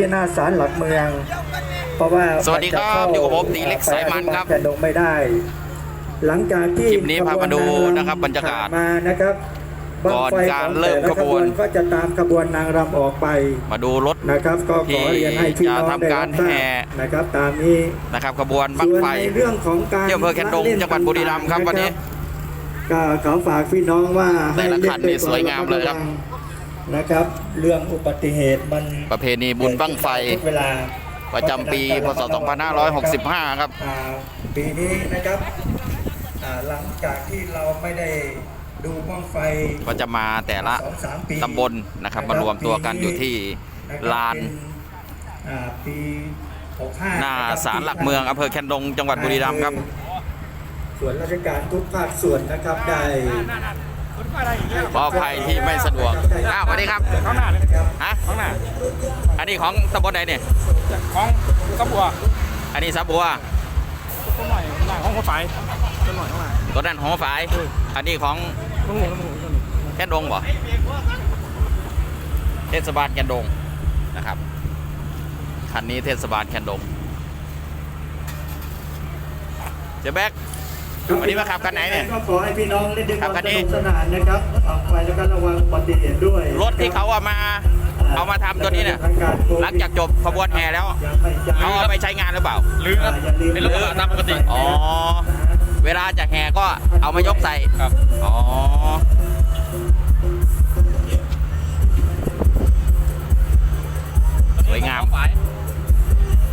ที่หน้าศาลหลักเมือง เพราะว่าสวัสดีครับมันจะเข้าอยู่กับผมตีเล็กสายมันครับแต่ดงไม่ได้ หลังจากที่คลิปนี้พามาดูขวนะครับบรรยากาศผ่นมานะครับก่อนบั้งไฟการของเริ่มแต่ละขบวนก็จะตามขบวนนางรำออกไป มาดูรถนะครับ ก็ขอเรียนให้พี่น้องที่จะทำการได้บทราบแห่นะครับ ตามนี้นะครับขบวนบั้งไฟส่วนในเรื่องของการที่อำเภอแคนดงล่จังหวัดบุรีรัมย์ครับวันนี้ก็ขอฝากพี่น้องว่าแต่ละให้เล่คันด้นี่วสวยงามเลยครับ นะครับ เรื่องอุบัติเหตุมันประเพณีบุญบั้งไฟทุกเวลาประจำปีพศ 2565 ครับ อ่าปีนี้นะครับอ่าหลังจากที่เราไม่ได้ดูบ้างไฟ ก็จะมาแต่ละสองสามปีตำบลนะครับ มารวมตัวกันอยู่ที่นะครับลานเป็นอ่าปี65หน้าะครับศาลหลักเมืองอำเภอแคนดงจังหวัดบุรีรัมย์ครับ ส่วนราชการทุกภาคส่วนนะครับได้ ขออภัยที่ไม่สะดวก อ้าวสวัสดีครับข้างหน้าเลยฮะข้างหน้า อันนี้ของตำบลไหนเนี่ย ของกระบัว อันนี้ซับบัวต้นหน่อยหน้าของคนไฟต้นหน่อยข้างหน้าตัวนั้นหอฝาย อันนี้ของแคนดงบ่เทศบาลแคนดงนะครับ คันนี้เทศบาลแคนดงเจ๊แบ๊ก วันนี้มาขับคันไหนเนี่ย ก็ขอให้พี่น้องเล่นด้วยคขัวาบมคันสนี้นุกสนานนะครับออกไปแล้วก็ระวังอุบัติเหตุด้วยรถที่เขาเอามา เอามาทำตัวนี้เนี่ยหลังจากจบขบวนแห่แล้วเขาเอาไปใช้งานหรือเปล่า หรือครับเป็นรถกระบะตามปกติอ๋อ เวลาจะแห่ก็เอามายกใส่ ครับ อ๋อ สวยงามฝาย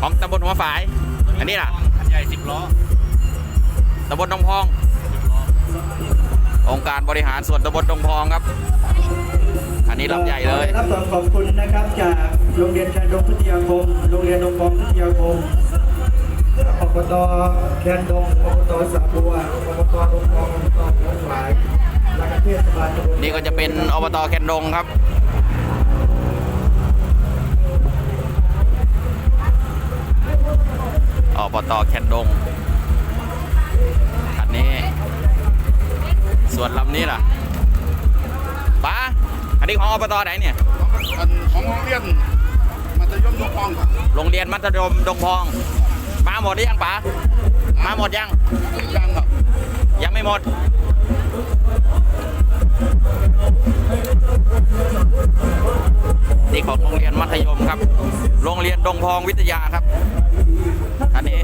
ของตำบลหัวฝาย อันนี้ล่ะ คันใหญ่สิบล้อ ตำบลดงพอง องค์การบริหารส่วนตำบลดงพองครับ อันนี้ลำใหญ่เลยครับขอบคุณนะครับจากโรงเรียนชายดงพิทยาคม โรงเรียนดงพองพิทยาคมอบตแคนดงอบตสระบัวอบตดงพองอบตหัวฝายและก็เทศบาลตำบลนี่ก็จะเป็นอบตแคนดงครับอบตแคนดง ส่วนลำนี้ล่ะป้าอันนี้ของอบตไหนเนี่ย อันของโรงเรียนมัธยมยกพองครับโรงเรียนมัธยมดงพอง มาหมดหรือยังป๋ามาหมดยัง ยังครับ ยังไม่หมด นี่ของโรงเรียนมัธยมครับ โรงเรียนดงพองวิทยาครับอันนี้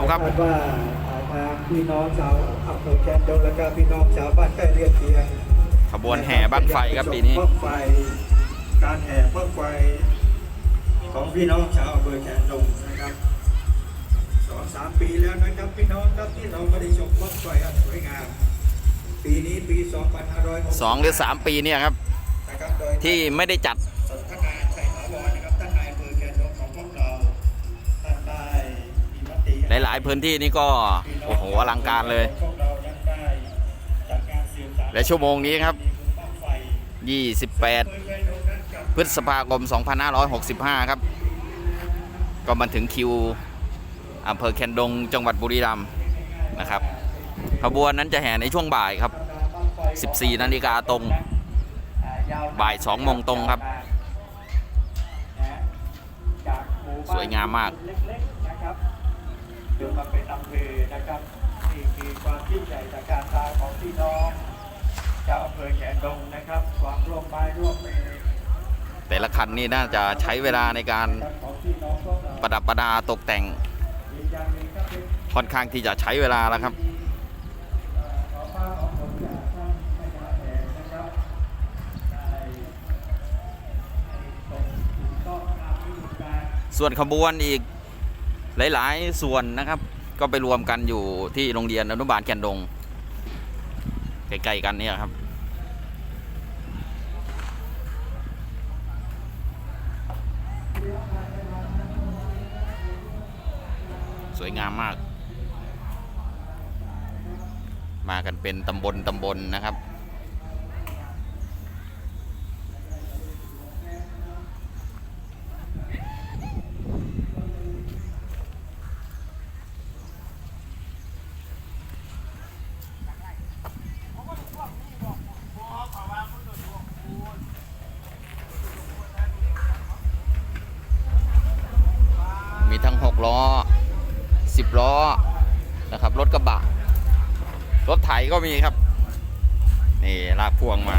อบๆครับคาดว่าทางพี่น้องชาวอำเภอแคนดงและก็พี่น้องชาวบ้านใกล้เรือนเคียงขบวนแห่บ้างไฟครับปีนี้บ้างไฟการแห่บ้างไฟของพี่น้องชาวอำเภอแคนดงนะครับสองสามปีแล้วนะครับพี่น้องครับที่เราไม่ได้ชมบ้างไฟอันสวยงามปีนี้ปี 2560สองหรือสามปีเนี่ยครับนะครับโดยที่ไม่ได้จัด พื้นที่นี่ก็โอ้โหอลังการเลยพวกเรานั้นได้จัดงานสืบสานและชั่วโมงนี้ครับบ้างไฟ28 พฤษภาคม 2565 ครับ ก็มาถึงคิวอำเภอแคนดงจังหวัดบุรีรัมย์นะครับขบวนนั้นจะแห่ในช่วงบ่ายครับ 14 นาฬิกาตรง บ่าย 2 โมงตรงครับ สวยงามมาก จนมาเป็นอำเภอนะครับนี่คือความยิ่งใหญ่จากการตาของพี่น้องชาวอำเภอแขนดงนะครับความร่วมไม้ร่วมมือแต่ละคันนี่น่าจะใช้เวลาในการของพี่น้องพวกเราประดับประดาตกแต่งอีกอย่างหนึ่งก็เป็น ค่อนข้างที่จะใช้เวลาแล้วครับ ขอฟ้าของผมจาท่านพญาแถนนะครับได้ตรงถูกต้องตามฤดูกาลส่วนขบวนอีก หลาย ๆ ส่วนนะครับ ก็ไปรวมกันอยู่ที่โรงเรียนอนุบาลแคนดงใกล้ๆกันนี่ครับ สวยงามมาก มากันเป็นตำบลตำบลนะครับ ล้อสิบ ล้อนะครับรถกระบะรถไถก็มีครับ นี่ลากพวงมา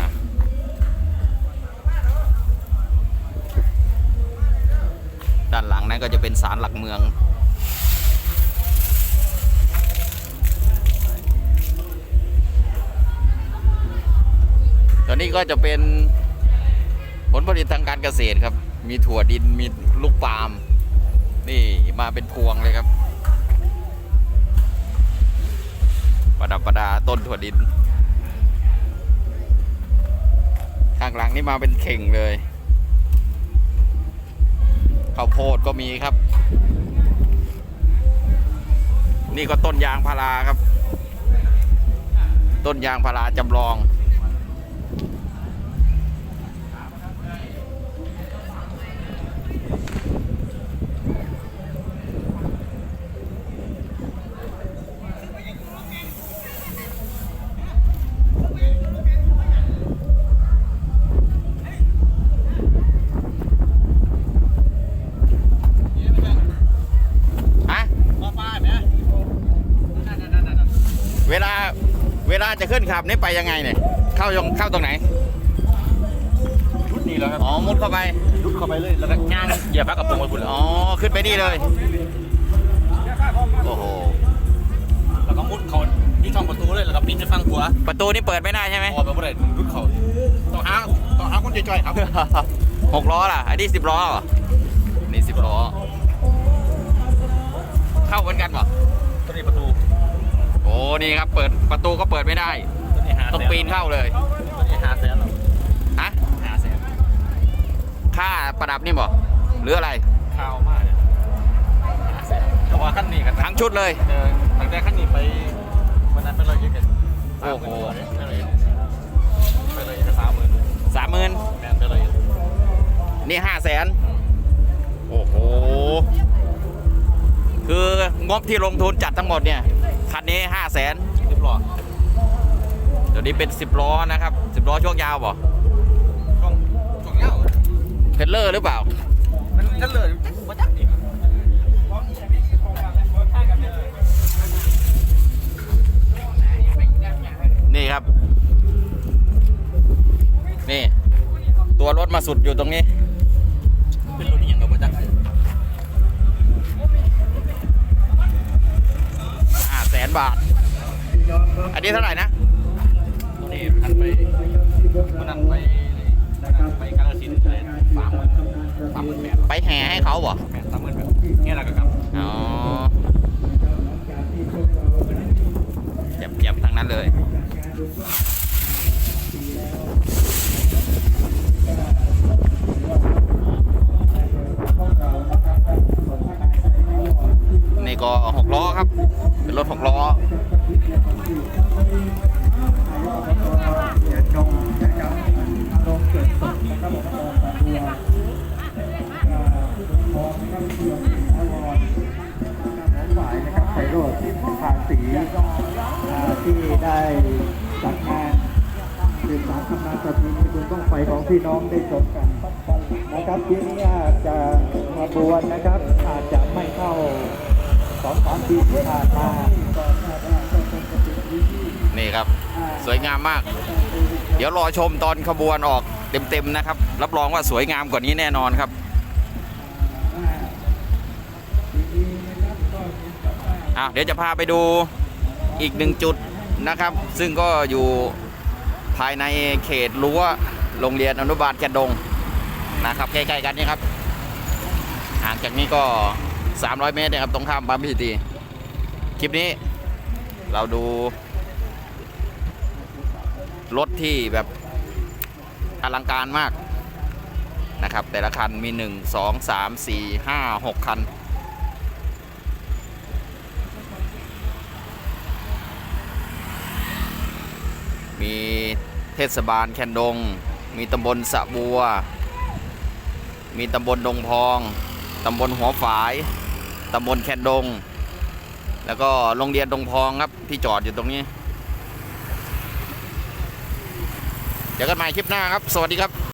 ด้านหลังนั่นก็จะเป็นศาลหลักเมืองตอนนี้ก็จะเป็นผลผลิตทางการเกษตรครับ มีถั่วดินมีลูกปาล์มนี่มาเป็นพวงเลยครับ ประดับประดาต้นถั่วดิน ข้างหลังนี่มาเป็นเข่งเลยข้าวโพดก็มีครับ นี่ก็ต้นยางพาราครับ ต้นยางพาราจำลอง ขึ้นขับนี่ไปยังไงเนี่ยเข้ายงเข้าตรงไหนชุดนี้แล้วครับอ๋อมุดเข้าไปยุดเข้าไปเลยแล้วก็ย่างเหยียบพักกับปงไปบุญแล้วอ๋อขึ้นไปนี่เลยโอ้โหแล้วก็มุดเขาที่ช่องประตูเลยแล้วก็ปีนจะฟังหัวประตูนี่เปิดไม่ได้ใช่ไหมออกไปบ่ได้ยุดเขาต้องหาต้องหาคนจ่อยๆครับหกล้อล่ะอันนี้สิบล้อ นี่ครับ เปิดประตูก็เปิดไม่ได้ตัวนี้หาต้องปีนเข้าเลยตัวนี้หาแสนหรอฮะหาแสนค่าประดับนี่บ่หรืออะไรข้าวมากเนี่ยหาแสนแต่ว่าขั้นนี้กันทั้งชุดเลยเออตั้งแต่ขั้นนี้ไปวันนั้นไปเลยยังไงโอ้โหไปเลยไปเลยสามหมื่นสามหมื่นแมนไปเลยนี่ห้าแสนโอ้โหคืองบที่ลงทุนจัดทั้งหมดเนี่ย คันนี้ห้าแสนสิบหลอดเดี๋ยวนี้เป็นสิบล้อนะครับสิบล้อช่วงยาวบ่ช่วงช่วงยาวเทรลเลอร์หรือเปล่ามันก็เลยมาจักอีกนี่ครับ นี่ ตัวรถมาสุดอยู่ตรงนี้เป็น บาท อันนี้เท่าไหร่นะตัวนี้ทันไปวันนั้นไปไปกาลสินธุ์เลยสามหมื่นสามหมื่นแปดไปแห่ให้เขาบ่แปดสามหมื่นแปดเนี่ยแหละครับอ๋อเจ็บเจ็บๆทั้งนั้นเลย รฝ่ายนะครับไพโรธภาษีอ่าที่ได้จัดงานสืบสานตำนานประเพณีบุญต้องไฟของพี่น้องได้ชมกันนะครับทีนี้อาจจะมาบวนนะครับอาจจะไม่เข้า สองสามปีที่ผ่านมานี่ครับ สวยงามมาก เดี๋ยวรอชมตอนขบวนออกเต็มๆนะครับ รับรองว่าสวยงามกว่านี้แน่นอนครับอะเดี๋ยวจะพาไปดูอีกหนึ่งจุดนะครับ ซึ่งก็อยู่ภายในเขตรั้วโรงเรียนอนุบาลแคนดงนะครับ ใกล้ ๆ กันนี่ครับห่างจากนี้ก็ 300 เมตรนะครับตรงข้ามปั๊มพีทีคลิปนี้เราดู รถที่แบบอลังการมากนะครับ แต่ละคันมี 1 2 3 4 5 6 คัน มีเทศบาลแคนดง มีตำบลสะบัว มีตำบลดงพอง ตำบลหัวฝาย ตำบลแคนดง แล้วก็โรงเรียนดงพองครับที่จอดอยู่ตรงนี้ เดี๋ยวกันใหม่คลิปหน้าครับ สวัสดีครับ